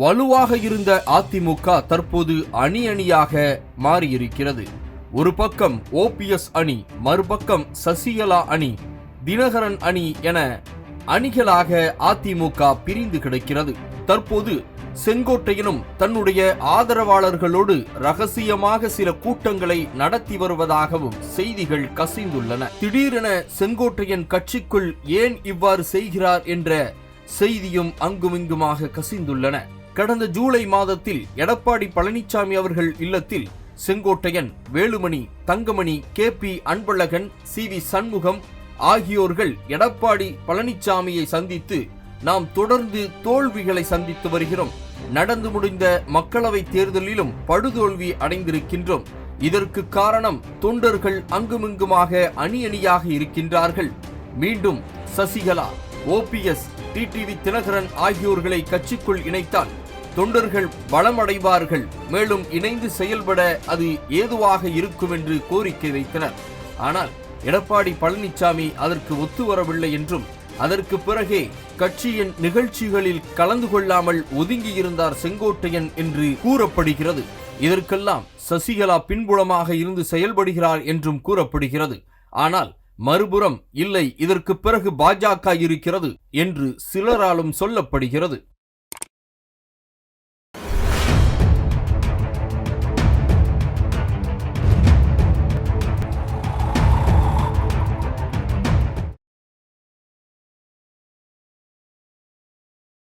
வலுவாக இருந்த அதிமுக தற்போது அணி அணியாக மாறியிருக்கிறது. ஒரு பக்கம் ஓபிஎஸ் அணி மறுபக்கம் சசிகலா அணி தினகரன் அணி என அணிகளாக அதிமுக பிரிந்து கிடக்கிறது. தற்போது செங்கோட்டையனும் தன்னுடைய ஆதரவாளர்களோடு ரகசியமாக சில கூட்டங்களை நடத்தி வருவதாகவும் செய்திகள் கசிந்துள்ளன. திடீரென செங்கோட்டையன் கட்சிக்குள் ஏன் இவ்வாறு செய்கிறார் என்ற செய்தியும் அங்குமிங்குமாக கசிந்துள்ளன. கடந்த ஜூலை மாதத்தில் எடப்பாடி பழனிசாமி அவர்கள் இல்லத்தில் Sengottaiyan Velumani Thangamani K P Anbazhagan C V Shanmugam ஆகியோர்கள் Edappadi பழனிசாமியை சந்தித்து நாம் தொடர்ந்து தோல்விகளை சந்தித்து வருகிறோம். நடந்து முடிந்த மக்களவை தேர்தலிலும் படுதோல்வி அடைந்திருக்கின்றோம். இதற்கு காரணம் தொண்டர்கள் அங்குமிங்குமாக அணி அணியாக இருக்கின்றார்கள். மீண்டும் சசிகலா ஓபிஎஸ் டிடிவி தினகரன் ஆகியோர்களை கட்சிக்குள் இணைத்தால் தொண்டர்கள் பலமடைவார்கள் மேலும் இணைந்து செயல்பட அது ஏதுவாக இருக்கும் என்று கோரிக்கை வைத்தனர். ஆனால் எடப்பாடி பழனிசாமி அதற்கு ஒத்து வரவில்லை என்றும் அதற்கு பிறகே கட்சியின் நிகழ்ச்சிகளில் கலந்து கொள்ளாமல் ஒதுங்கியிருந்தார் செங்கோட்டையன் என்று கூறப்படுகிறது. இதற்கெல்லாம் சசிகலா பின்புலமாக இருந்து செயல்படுகிறார் என்றும் கூறப்படுகிறது. ஆனால் மறுபுறம் இல்லை இதற்கு பிறகு பாஜக இருக்கிறது என்று சிலராலும் சொல்லப்படுகிறது.